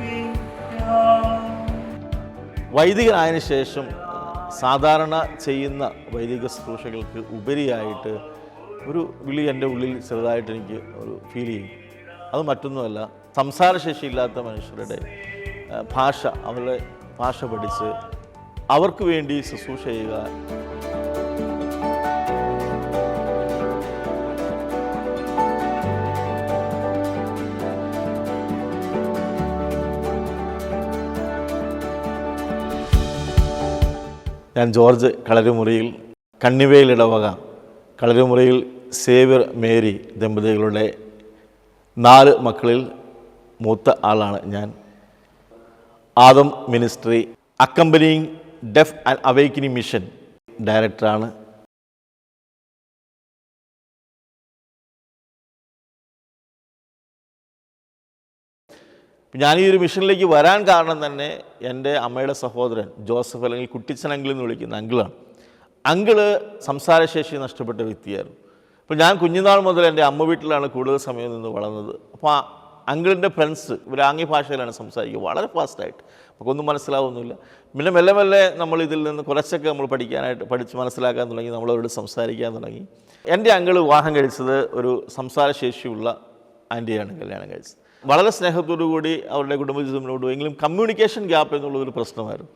തിരുനാൾ. വൈദികനായതിനു ശേഷം സാധാരണ ചെയ്യുന്ന വൈദിക ശുശ്രൂഷകൾക്ക് ഉപരിയായിട്ട് ഒരു വിളി എന്റെ ഉള്ളിൽ ചെറുതായിട്ട് എനിക്ക് ഒരു ഫീൽ ചെയ്യും. അത് മറ്റൊന്നുമല്ല സംസാരശേഷി ഇല്ലാത്ത മനുഷ്യരുടെ ഭാഷ അവരുടെ ഭാഷ പഠിച്ച് അവർക്ക് വേണ്ടി ശുശ്രൂഷ ചെയ്യുക. ഞാൻ ജോർജ് കളരുമുറിയിൽ കണ്ണിവയിലിടവകാം ഇടവക കളരുമുറിയിൽ സേവ്യർ മേരി ദമ്പതികളുടെ നാല് മക്കളിൽ മൂത്ത ആളാണ് ഞാൻ. Adam ministry accompanying deaf and awakening mission ഡയറക്ടറാണ്. ഞാൻ ഈ ഒരു മിഷനിലേക്ക് വരാൻ കാരണം തന്നെ എന്റെ അമ്മയുടെ സഹോദരൻ ജോസഫ് അല്ലെങ്കിൽ കുട്ടിച്ചൻ അങ്കിൾ എന്ന് വിളിക്കുന്ന അങ്കിളാണ്. അങ്കിൾ സംസാരശേഷി നഷ്ടപ്പെട്ട വ്യക്തിയായിരുന്നു. അപ്പോൾ ഞാൻ കുഞ്ഞുനാൾ മുതൽ എന്റെ അമ്മ വീട്ടിലാണ് കൂടുതൽ സമയം നിന്ന് വളർന്നത്. അപ്പോൾ അങ്കിളിന്റെ ഫ്രണ്ട്സ് ഇവർ ആംഗ്യ ഭാഷയിലാണ് സംസാരിക്കുക. വളരെ ഫാസ്റ്റായിട്ട് നമുക്കൊന്നും മനസ്സിലാവുന്നില്ല. പിന്നെ മെല്ലെ മെല്ലെ നമ്മൾ ഇതിൽ നിന്ന് കുറച്ചൊക്കെ നമ്മൾ പഠിക്കാനായിട്ട് പഠിച്ച് മനസ്സിലാക്കാൻ തുടങ്ങി. നമ്മളവരോട് സംസാരിക്കാൻ തുടങ്ങി. എന്റെ അങ്കിൾ വിവാഹം കഴിച്ചത് ഒരു സംസാരശേഷിയുള്ള ആന്റിയാണ് കല്യാണം കഴിച്ചത്. വളരെ സ്നേഹത്തോടു കൂടി അവരുടെ കുടുംബജീവിതം മുന്നോട്ട് എങ്കിലും കമ്മ്യൂണിക്കേഷൻ ഗ്യാപ്പ് എന്നുള്ളൊരു പ്രശ്നമായിരുന്നു.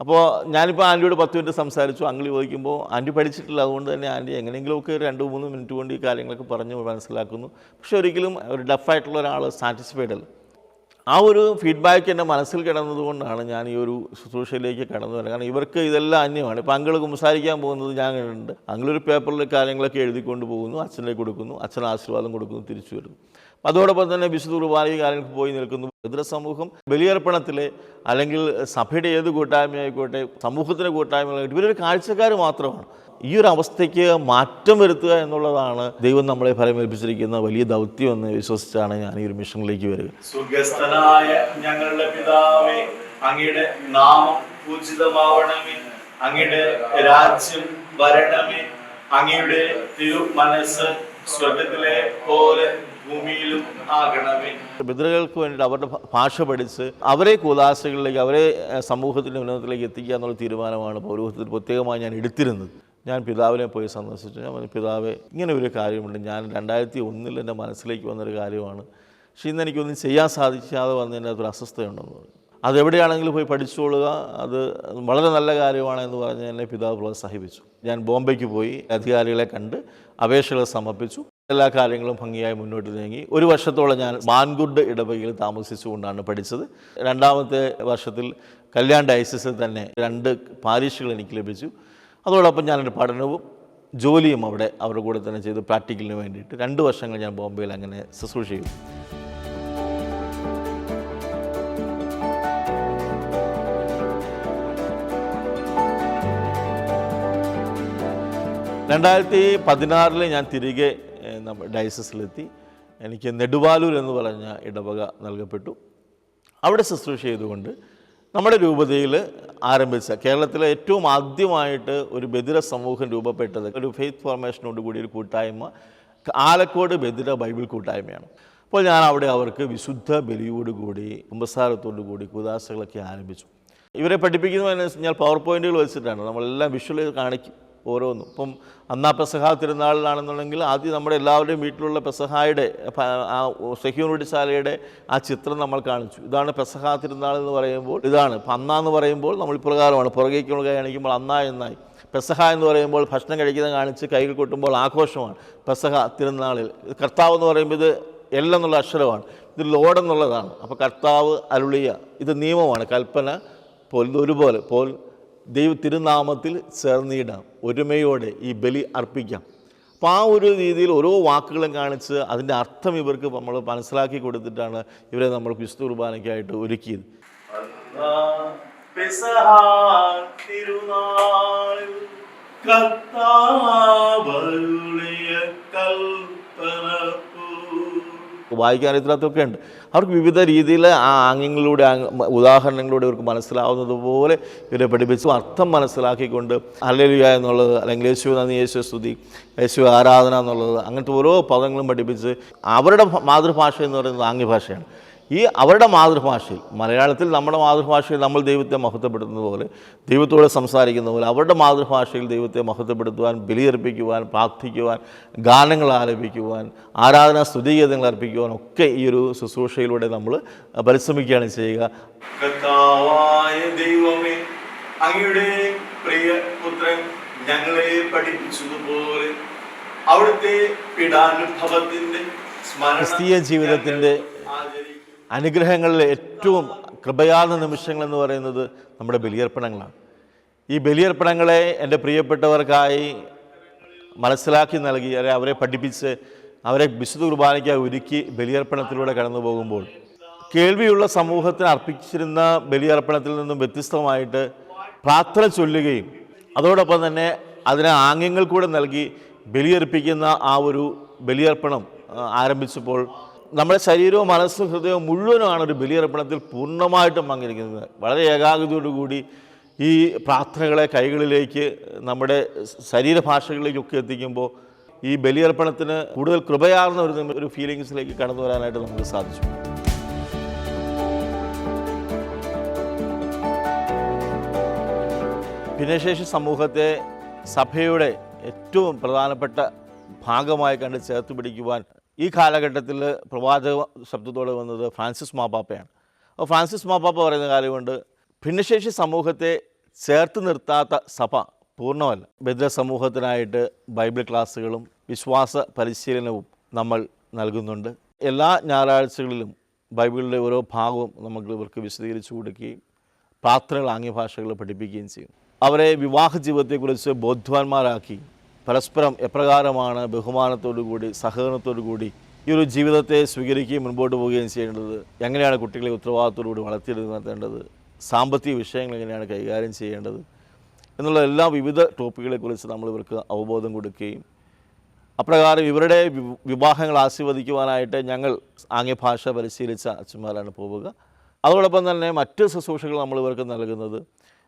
അപ്പോൾ ഞാനിപ്പോൾ ആന്റിയോട് പത്ത് മിനിറ്റ് സംസാരിച്ചു. അങ്കിൾ ചോദിക്കുമ്പോൾ ആന്റി പഠിച്ചിട്ടില്ല. അതുകൊണ്ട് തന്നെ ആന്റി എങ്ങനെയെങ്കിലുമൊക്കെ രണ്ട് മൂന്ന് മിനിറ്റ് കൊണ്ട് ഈ കാര്യങ്ങളൊക്കെ പറഞ്ഞ് മനസ്സിലാക്കുന്നു. പക്ഷെ ഒരിക്കലും ഒരു ഡഫായിട്ടുള്ള ഒരാൾ സാറ്റിസ്ഫൈഡ് അല്ല. ആ ഒരു ഫീഡ്ബാക്ക് എന്റെ മനസ്സിൽ കിടന്നതുകൊണ്ടാണ് ഞാൻ ഈ ഒരു ശുശ്രൂഷയിലേക്ക് കടന്നു വരുന്നത്. കാരണം ഇവർക്ക് ഇതെല്ലാം അന്യമാണ്. ഇപ്പം അങ്കിൾ സംസാരിക്കാൻ പോകുന്നത് ഞാൻ കണ്ടിട്ടുണ്ട്. അങ്കിളൊരു പേപ്പറിൽ കാര്യങ്ങളൊക്കെ എഴുതിക്കൊണ്ട് പോകുന്നു. അച്ഛനെ കൊടുക്കുന്നു. അച്ഛൻ ആശീർവാദം കൊടുക്കുന്നു. തിരിച്ചു വരുന്നു. അതോടൊപ്പം തന്നെ വിശുദ്ധ കുർബാനയും കാര്യങ്ങൾക്ക് പോയി നിൽക്കുന്നു. എതിർ സമൂഹം ബലിയർപ്പണത്തിലെ അല്ലെങ്കിൽ സഭയുടെ ഏത് കൂട്ടായ്മയായിക്കോട്ടെ സമൂഹത്തിന്റെ കൂട്ടായ്മകളായിട്ട് ഇവരൊരു കാഴ്ചക്കാർ മാത്രമാണ്. ഈ ഒരു അവസ്ഥയ്ക്ക് മാറ്റം വരുത്തുക എന്നുള്ളതാണ് ദൈവം നമ്മളെ ഫലമേൽപ്പിച്ചിരിക്കുന്ന വലിയ ദൗത്യം എന്ന് വിശ്വസിച്ചാണ് ഞാൻ ഈ ഒരു മിഷനിലേക്ക് വരിക. ഞങ്ങളുടെ പിതാവേ അങ്ങയുടെ നാമം പൂജിതമാവണമേ. അങ്ങയുടെ രാജ്യം വരണമേ. അങ്ങയുടെ തിരു മനസ്സ് സ്വർഗത്തിലെ പോലെ ഭൂമിയിലും ബദിരകൾക്ക് വേണ്ടിയിട്ട് അവരുടെ ഭാഷ പഠിച്ച് അവരെ കൂതാശകളിലേക്ക് അവരെ സമൂഹത്തിന്റെ ഉന്നതത്തിലേക്ക് എത്തിക്കുക എന്നുള്ള തീരുമാനമാണ് പൗരോഹിത്യത്തിൽ പ്രത്യേകമായി ഞാൻ എടുത്തിരുന്നത്. ഞാൻ പിതാവിനെ പോയി സന്ദർശിച്ചു. ഞാൻ പിതാവെ ഇങ്ങനെ ഒരു കാര്യമുണ്ട്. ഞാൻ രണ്ടായിരത്തി ഒന്നിൽ എന്റെ മനസ്സിലേക്ക് വന്നൊരു കാര്യമാണ്. പക്ഷേ ഇന്ന് എനിക്കൊന്നും ചെയ്യാൻ സാധിക്കാതെ വന്നതിന്റെ അകത്തൊരു അസ്വസ്ഥയുണ്ടെന്ന് പറഞ്ഞു. അതെവിടെയാണെങ്കിലും പോയി പഠിച്ചുകൊള്ളുക അത് വളരെ നല്ല കാര്യമാണ് എന്ന് പറഞ്ഞ് എന്നെ പിതാവ് പ്രോത്സാഹിപ്പിച്ചു ഞാൻ ബോംബെക്ക് പോയി അധികാരികളെ കണ്ട് അപേക്ഷകൾ സമർപ്പിച്ചു. എല്ലാ കാര്യങ്ങളും ഭംഗിയായി മുന്നോട്ട് നീങ്ങി. ഒരു വർഷത്തോളം ഞാൻ മാൻഗുഡ് ഇടവകയിൽ താമസിച്ചുകൊണ്ടാണ് പഠിച്ചത്. രണ്ടാമത്തെ വർഷത്തിൽ കല്യാൺ ഡയസിസിൽ തന്നെ രണ്ട് പാരീഷുകൾ എനിക്ക് ലഭിച്ചു. അതോടൊപ്പം എന്റെ പഠനവും ജോലിയും അവിടെ അവരുടെ കൂടെ തന്നെ ചെയ്ത് പ്രാക്ടിക്കലിന് വേണ്ടിയിട്ട്. രണ്ട് വർഷങ്ങൾ ഞാൻ ബോംബെയിൽ അങ്ങനെ ശുശ്രൂഷ ചെയ്തു. രണ്ടായിരത്തി പതിനാറിൽ ഞാൻ തിരികെ ഡയസിസിലെത്തി എനിക്ക് നെടുവാലൂർ എന്ന് പറഞ്ഞ ഇടവക നൽകപ്പെട്ടു. അവിടെ ശുശ്രൂഷ ചെയ്തുകൊണ്ട് നമ്മുടെ രൂപതയിൽ ആരംഭിച്ച കേരളത്തിലെ ഏറ്റവും ആദ്യമായിട്ട് ഒരു ബദിര സമൂഹം രൂപപ്പെട്ടത് ഒരു ഫെയ്ത്ത് ഫോർമേഷനോട് കൂടി ഒരു കൂട്ടായ്മ ആലക്കോട് ബദിര ബൈബിൾ കൂട്ടായ്മയാണ്. അപ്പോൾ ഞാൻ അവിടെ അവർക്ക് വിശുദ്ധ ബലിയോടുകൂടി കുമ്പസാരത്തോടു കൂടി കുദാശകളൊക്കെ ആരംഭിച്ചു. ഇവരെ പഠിപ്പിക്കുന്നതെന്ന് ഞാൻ പവർ പോയിന്റുകൾ വെച്ചിട്ടാണ്. നമ്മളെല്ലാം വിഷ്വൽ കാണിക്കും. ഓരോന്നും. ഇപ്പം അന്നാ പെസഹ തിരുനാളിലാണെന്നുണ്ടെങ്കിൽ ആദ്യം നമ്മുടെ എല്ലാവരുടെയും വീട്ടിലുള്ള പെസഹായുടെ ആ ആ ചിത്രം നമ്മൾ കാണിച്ചു. ഇതാണ് പെസഹ തിരുനാൾ എന്ന് പറയുമ്പോൾ ഇതാണ്. ഇപ്പം അന്നാന്ന് പറയുമ്പോൾ നമ്മൾ ഇപ്രകാരമാണ്. പുറകേക്കുള്ള കൈ കാണിക്കുമ്പോൾ അന്നാ എന്നായി. പെസഹ എന്ന് പറയുമ്പോൾ ഭക്ഷണം കഴിക്കുന്ന കാണിച്ച് കൈകൾ കൊട്ടുമ്പോൾ ആഘോഷമാണ്. പെസഹ തിരുനാളിൽ. കർത്താവ് എന്ന് പറയുമ്പോൾ ഇത് എൽ എന്നുള്ള അക്ഷരമാണ്. ഇത് ലോഡ് എന്നുള്ളതാണ്. അപ്പോൾ കർത്താവ് അരുളിയ. ഇത് നിയമമാണ്. കൽപ്പന പോൽ ഇതൊരുപോലെ പോൽ ദൈവ തിരുനാമത്തിൽ ചേർന്നിടാം. ഒരുമയോടെ ഈ ബലി അർപ്പിക്കാം. അപ്പോൾ ആ ഒരു രീതിയിൽ ഓരോ വാക്കുകളും കാണിച്ച് അതിന്റെ അർത്ഥം ഇവർക്ക് നമ്മൾ മനസ്സിലാക്കി കൊടുത്തിട്ടാണ് ഇവരെ നമ്മൾ ക്രിസ്തു കുർബാനയ്ക്കായിട്ട് ഒരുക്കിയത്. തിരുനാൾ പെസഹ വായിക്കാൻ അറിയത്തില്ലാത്തതൊക്കെ ഉണ്ട്. അവർക്ക് വിവിധ രീതിയിൽ ആ ആംഗ്യങ്ങളിലൂടെ ആംഗ- ഉദാഹരണങ്ങളിലൂടെ ഇവർക്ക് മനസ്സിലാവുന്നത് പോലെ ഇവരെ പഠിപ്പിച്ചു. അർത്ഥം മനസ്സിലാക്കിക്കൊണ്ട് അല്ലെലുക എന്നുള്ളത് അല്ലെങ്കിൽ യേശു നന്ദി യേശു സ്തുതി യേശു ആരാധന എന്നുള്ളത് അങ്ങനത്തെ ഓരോ പദങ്ങളും പഠിപ്പിച്ച് അവരുടെ മാതൃഭാഷ എന്ന് പറയുന്നത് ആംഗ്യഭാഷയാണ്. ഈ അവരുടെ മാതൃഭാഷയിൽ മലയാളത്തിൽ നമ്മുടെ മാതൃഭാഷയിൽ നമ്മൾ ദൈവത്തെ മഹത്വപ്പെടുത്തുന്നത് പോലെ ദൈവത്തോട് സംസാരിക്കുന്ന പോലെ അവരുടെ മാതൃഭാഷയിൽ ദൈവത്തെ മഹത്വപ്പെടുത്തുവാൻ ബലിയർപ്പിക്കുവാൻ പ്രാർത്ഥിക്കുവാൻ ഗാനങ്ങൾ ആലപിക്കുവാൻ ആരാധന സ്തുതിഗീതങ്ങൾ അർപ്പിക്കുവാൻ ഒക്കെ ഈ ഒരു ശുശ്രൂഷയിലൂടെ നമ്മൾ പരിശ്രമിക്കുകയാണ് ചെയ്യുക. ദൈവമേ അങ്ങയുടെ പ്രിയ പുത്രൻ ഞങ്ങളെ പഠിപ്പിച്ചതുപോലെ അവിടുത്തെ പീഡാനുഭവത്തിന്റെ ക്രിസ്തീയ ജീവിതത്തിന്റെ അനുഗ്രഹങ്ങളിൽ ഏറ്റവും കൃപയാർന്ന നിമിഷങ്ങൾ എന്ന് പറയുന്നത് നമ്മുടെ ബലിയർപ്പണങ്ങളാണ്. ഈ ബലിയർപ്പണങ്ങളെ എന്റെ പ്രിയപ്പെട്ടവർക്കായി മനസ്സിലാക്കി നൽകി അല്ലെ അവരെ പഠിപ്പിച്ച് അവരെ വിശുദ്ധ കുർബാനയ്ക്കായി ഒരുക്കി ബലിയർപ്പണത്തിലൂടെ കടന്നു പോകുമ്പോൾ കേൾവിയുള്ള സമൂഹത്തിന് അർപ്പിച്ചിരുന്ന ബലിയർപ്പണത്തിൽ നിന്നും വ്യത്യസ്തമായിട്ട് പ്രാർത്ഥന ചൊല്ലുകയും അതോടൊപ്പം തന്നെ അതിന് ആംഗ്യങ്ങൾ കൂടെ നൽകി ബലിയർപ്പിക്കുന്ന ആ ഒരു ബലിയർപ്പണം ആരംഭിച്ചപ്പോൾ നമ്മുടെ ശരീരവും മനസ്സും ഹൃദയവും മുഴുവനുമാണ് ഒരു ബലിയർപ്പണത്തിൽ പൂർണമായിട്ടും പങ്കെടുക്കുന്നത് വളരെ ഏകാഗ്രതയോടുകൂടി ഈ പ്രാർത്ഥനകളെ കൈകളിലേക്ക് നമ്മുടെ ശരീരഭാഷകളിലേക്കൊക്കെ എത്തിക്കുമ്പോൾ ഈ ബലിയർപ്പണത്തിന് കൂടുതൽ കൃപയാർന്ന ഒരു ഒരു ഫീലിങ്സിലേക്ക് കടന്നു വരാനായിട്ട് നമുക്ക് സാധിച്ചു. ഭിന്നശേഷി സമൂഹത്തെ സഭയുടെ ഏറ്റവും പ്രധാനപ്പെട്ട ഭാഗമായി കണ്ട് ചേർത്ത് പിടിക്കുവാൻ ഈ കാലഘട്ടത്തിൽ പ്രവാചക ശബ്ദത്തോടെ വന്നത് ഫ്രാൻസിസ് മാപ്പാപ്പയാണ് അപ്പോൾ ഫ്രാൻസിസ് മാപ്പാപ്പ പറയുന്ന കാര്യമുണ്ട് ഭിന്നശേഷി സമൂഹത്തെ ചേർത്ത് നിർത്താത്ത സഭ പൂർണമല്ല. ബദ്ര സമൂഹത്തിനായിട്ട് ബൈബിൾ ക്ലാസ്സുകളും വിശ്വാസ പരിശീലനവും നമ്മൾ നൽകുന്നുണ്ട്. എല്ലാ ഞായറാഴ്ചകളിലും ബൈബിളിന്റെ ഓരോ ഭാഗവും നമുക്ക് ഇവർക്ക് വിശദീകരിച്ചു കൊടുക്കുകയും പ്രാർത്ഥനകൾ ആംഗ്യഭാഷകൾ പഠിപ്പിക്കുകയും ചെയ്യും. അവരെ വിവാഹ ജീവിതത്തെക്കുറിച്ച് ബോധ്വാന്മാരാക്കി പരസ്പരം എപ്രകാരമാണ് ബഹുമാനത്തോടു കൂടി ഈ ഒരു ജീവിതത്തെ സ്വീകരിക്കുകയും മുൻപോട്ട് പോവുകയും ചെയ്യേണ്ടത്? എങ്ങനെയാണ് കുട്ടികളെ ഉത്തരവാദിത്തത്തോടുകൂടി വളർത്തിയെടുത്ത് വളർത്തിയെടുക്കേണ്ടത് സാമ്പത്തിക വിഷയങ്ങൾ എങ്ങനെയാണ് കൈകാര്യം ചെയ്യേണ്ടത്? എന്നുള്ള എല്ലാ വിവിധ ടോപ്പിക്കുകളെക്കുറിച്ച് നമ്മൾ ഇവർക്ക് അവബോധം കൊടുക്കുകയും അപ്രകാരം ഇവരുടെ വിവാഹങ്ങൾ ആസ്വദിക്കുവാനായിട്ട് ഞങ്ങൾ ആംഗ്യഭാഷ പരിശീലിച്ച അച്ഛന്മാരാണ് പോവുക. അതോടൊപ്പം തന്നെ മറ്റ് ശുശ്രൂഷകൾ നമ്മൾ ഇവർക്ക് നൽകുന്നത്.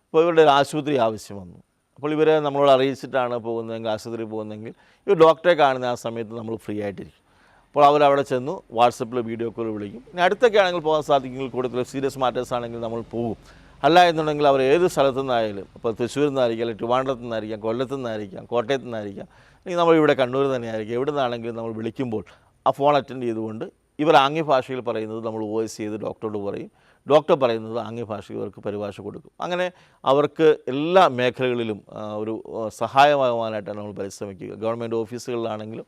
ഇപ്പോൾ ഇവരുടെ ഒരു ആശുപത്രി ആവശ്യം വന്നു. അപ്പോൾ ഇവരെ നമ്മളോട് അറിയിച്ചിട്ടാണ് പോകുന്നതെങ്കിൽ ആശുപത്രിയിൽ പോകുന്നതെങ്കിൽ ഇവർ ഡോക്ടറെ കാണുന്ന ആ സമയത്ത് നമ്മൾ ഫ്രീ ആയിട്ടിരിക്കും. അപ്പോൾ അവരവിടെ ചെന്ന് വാട്സപ്പിൽ വീഡിയോ കോൾ വിളിക്കും. ഇനി അടുത്തൊക്കെ ആണെങ്കിൽ പോകാൻ സാധിക്കുമെങ്കിൽ കൂടുതൽ സീരിയസ് മാറ്റേഴ്സ് ആണെങ്കിൽ നമ്മൾ പോകും. അല്ല എന്നുണ്ടെങ്കിൽ അവർ ഏത് സ്ഥലത്തു നിന്നായാലും ഇപ്പോൾ തൃശ്ശൂരിൽ നിന്നായിരിക്കാം അല്ലെങ്കിൽ ട്രിവാൻഡ്രത്ത് നിന്നായിരിക്കാം കൊല്ലത്തു നിന്നായിരിക്കാം കോട്ടയത്തു നിന്നായിരിക്കാം അല്ലെങ്കിൽ നമ്മൾ ഇവിടെ കണ്ണൂർ തന്നെയായിരിക്കും എവിടെ നിന്നാണെങ്കിലും നമ്മൾ വിളിക്കുമ്പോൾ ആ ഫോൺ അറ്റൻഡ് ചെയ്തുകൊണ്ട് ഇവർ ആംഗ്യ ഭാഷയിൽ പറയുന്നത് നമ്മൾ വോയിസ് ചെയ്ത് ഡോക്ടറോട് പറയും. ഡോക്ടർ പറയുന്നത് ആംഗ്യ ഭാഷയിൽ ഇവർക്ക് പരിഭാഷ കൊടുക്കും. അങ്ങനെ അവർക്ക് എല്ലാ മേഖലകളിലും ഒരു സഹായമാകുവാനായിട്ടാണ് നമ്മൾ പരിശ്രമിക്കുക. ഗവൺമെന്റ് ഓഫീസുകളിലാണെങ്കിലും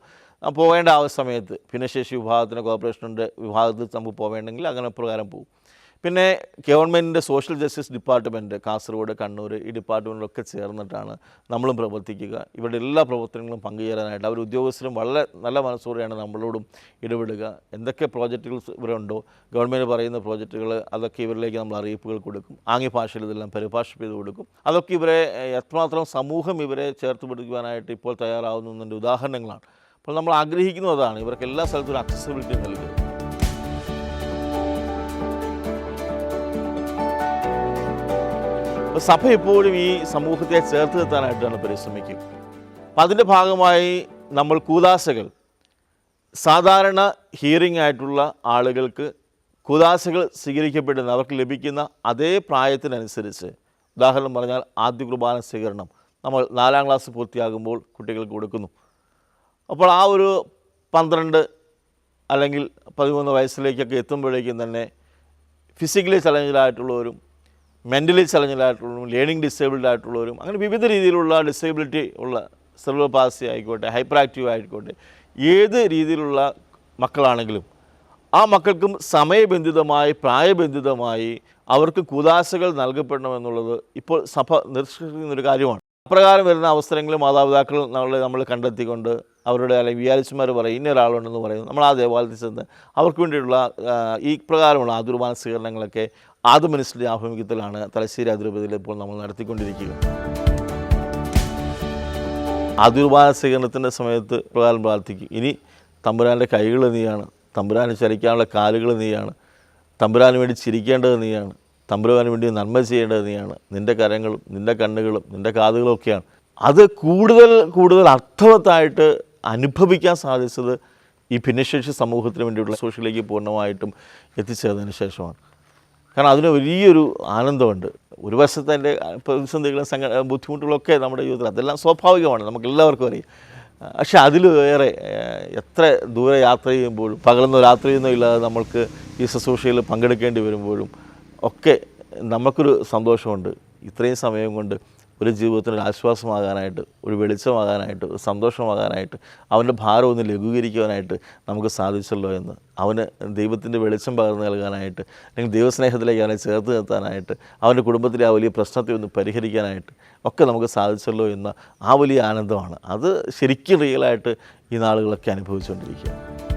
പോകേണ്ട ആ സമയത്ത് ഭിന്നശേഷി വിഭാഗത്തിന് കോർപ്പറേഷന്റെ വിഭാഗത്തിൽ നമുക്ക് പോവേണ്ടെങ്കിൽ അങ്ങനെ പ്രകാരം പോകും. പിന്നെ ഗവൺമെന്റിന്റെ social justice department Kasargod Kannur ഈ ഡിപ്പാർട്ട്മെന്റിലൊക്കെ ചേർന്നിട്ടാണ് നമ്മളും പ്രവർത്തിക്കുക. ഇവരുടെ എല്ലാ പ്രവർത്തനങ്ങളും പങ്കുചേരാനായിട്ട് അവർ ഉദ്യോഗസ്ഥരും വളരെ നല്ല മനസ്സോടെയാണ് നമ്മളോടും ഇടപെടുക. എന്തൊക്കെ പ്രോജക്റ്റുകൾ ഇവരുണ്ടോ ഗവൺമെന്റ് പറയുന്ന പ്രോജക്റ്റുകൾ അതൊക്കെ ഇവരിലേക്ക് നമ്മൾ അറിയിപ്പുകൾ കൊടുക്കും. ആംഗ്യ ഭാഷയിൽ ഇതെല്ലാം പരിഭാഷ ചെയ്ത് കൊടുക്കും. അതൊക്കെ ഇവരെ എത്രമാത്രം സമൂഹം ഇവരെ ചേർത്ത് പിടിക്കുവാനായിട്ട് ഇപ്പോൾ തയ്യാറാവുന്നതിന്റെ ഉദാഹരണങ്ങളാണ്. അപ്പോൾ നമ്മൾ ആഗ്രഹിക്കുന്നത് അതാണ്. ഇവർക്ക് എല്ലാ സ്ഥലത്തും ഒരു അക്സസിബിലിറ്റി നൽകുക. സഭ എപ്പോഴും ഈ സമൂഹത്തെ ചേർത്ത് നിർത്താനായിട്ടാണ് പരിശ്രമിക്കുക. അപ്പം അതിന്റെ ഭാഗമായി നമ്മൾ കൂതാശകൾ സാധാരണ ഹിയറിംഗ് ആയിട്ടുള്ള ആളുകൾക്ക് കൂതാശകൾ സ്വീകരിക്കപ്പെടുന്ന അവർക്ക് ലഭിക്കുന്ന അതേ പ്രായത്തിനനുസരിച്ച് ഉദാഹരണം പറഞ്ഞാൽ ആദ്യ കുർബാന സ്വീകരണം നമ്മൾ നാലാം ക്ലാസ് പൂർത്തിയാകുമ്പോൾ കുട്ടികൾക്ക് കൊടുക്കുന്നു. അപ്പോൾ ആ ഒരു പന്ത്രണ്ട് അല്ലെങ്കിൽ പതിമൂന്ന് വയസ്സിലേക്കൊക്കെ എത്തുമ്പോഴേക്കും തന്നെ ഫിസിക്കലി ചലഞ്ചിലായിട്ടുള്ളവരും മെന്റലി ചലഞ്ചിലായിട്ടുള്ളവരും ലേണിംഗ് ഡിസേബിൾഡ് ആയിട്ടുള്ളവരും അങ്ങനെ വിവിധ രീതിയിലുള്ള ഡിസേബിലിറ്റി ഉള്ള സെർവർ പാസി ആയിക്കോട്ടെ ഹൈപ്പർ ആക്റ്റീവ് ആയിക്കോട്ടെ ഏത് രീതിയിലുള്ള മക്കളാണെങ്കിലും ആ മക്കൾക്കും സമയബന്ധിതമായി പ്രായബന്ധിതമായി അവർക്ക് കുതാശകൾ നൽകപ്പെടണമെന്നുള്ളത് ഇപ്പോൾ സഭ നിരസിക്കുന്നൊരു ഒരു കാര്യമാണ്. അപ്രകാരം വരുന്ന അവസരങ്ങൾ മാതാപിതാക്കൾ നമ്മളെ നമ്മൾ കണ്ടെത്തിക്കൊണ്ട് അവരുടെ അല്ലെങ്കിൽ വിചാരിച്ചുമാർ പറയും ഇന്ന ഒരാളുണ്ടെന്ന് പറയുന്നു നമ്മൾ ആ ദേവാലയത്തിൽ ചെന്ന് അവർക്ക് വേണ്ടിയിട്ടുള്ള ഈ പ്രകാരമുള്ള ആതുർബാന സ്വീകരണങ്ങളൊക്കെ ആദ്യ മിനിസ്റ്ററുടെ ആഭിമുഖ്യത്തിലാണ് തലശ്ശേരി അതിരൂപതയിൽ ഇപ്പോൾ നമ്മൾ നടത്തിക്കൊണ്ടിരിക്കുക ആതുർബാന സ്വീകരണത്തിന്റെ സമയത്ത് പ്രകാരം പ്രാർത്ഥിക്കും. ഇനി തമ്പുരാന്റെ കൈകൾ നീയാണ് തമ്പുരാനെ ചലിക്കാനുള്ള കാലുകൾ നീയാണ് തമ്പുരാന് വേണ്ടി ചിരിക്കേണ്ടത് നീയാണ്. തമ്പുരാന് വേണ്ടി നന്മ ചെയ്യേണ്ടത് നീയാണ്. നിന്റെ കരങ്ങളും നിന്റെ കണ്ണുകളും നിന്റെ കാതുകളും ഒക്കെയാണ്. അത് കൂടുതൽ കൂടുതൽ അർത്ഥവത്തായിട്ട് അനുഭവിക്കാൻ സാധിച്ചത് ഈ ഭിന്നശേഷി സമൂഹത്തിന് വേണ്ടിയുള്ള സോഷ്യലേക്ക് പൂർണമായിട്ടും എത്തിച്ചേർന്നതിന് ശേഷമാണ്. കാരണം അതിന് വലിയൊരു ആനന്ദമുണ്ട്. ഒരു വശത്തെ എന്റെ പ്രതിസന്ധികളും സംഘ ബുദ്ധിമുട്ടുകളൊക്കെ നമ്മുടെ ജീവിതത്തിൽ അതെല്ലാം സ്വാഭാവികമാണ്. നമുക്ക് എല്ലാവർക്കും അറിയാം. പക്ഷെ അതിൽ വേറെ എത്ര ദൂരെ യാത്ര ചെയ്യുമ്പോഴും പകലെന്നോ രാത്രിയെന്നോ ഇല്ലാതെ നമ്മൾക്ക് ഈ ശുശ്രൂഷയിൽ പങ്കെടുക്കേണ്ടി വരുമ്പോഴും ഒക്കെ നമുക്കൊരു സന്തോഷമുണ്ട്. ഇത്രയും സമയം കൊണ്ട് ഒരു ജീവിതത്തിന് ഒരു ആശ്വാസമാകാനായിട്ട് ഒരു വെളിച്ചമാകാനായിട്ട് ഒരു സന്തോഷമാകാനായിട്ട് അവന്റെ ഭാരം ഒന്ന് ലഘൂകരിക്കുവാനായിട്ട് നമുക്ക് സാധിച്ചല്ലോ എന്ന്. അവന് ദൈവത്തിന്റെ വെളിച്ചം പകർന്നു നൽകാനായിട്ട് അല്ലെങ്കിൽ ദൈവസ്നേഹത്തിലേക്ക് അവനെ ചേർത്ത് നിർത്താനായിട്ട് അവന്റെ കുടുംബത്തിലെ ആ വലിയ പ്രശ്നത്തെ ഒന്ന് പരിഹരിക്കാനായിട്ട് ഒക്കെ നമുക്ക് സാധിച്ചല്ലോ എന്ന ആ വലിയ ആനന്ദമാണ്. അത് ശരിക്കും റിയലായിട്ട് ഈ നാളുകളൊക്കെ അനുഭവിച്ചുകൊണ്ടിരിക്കുകയാണ്.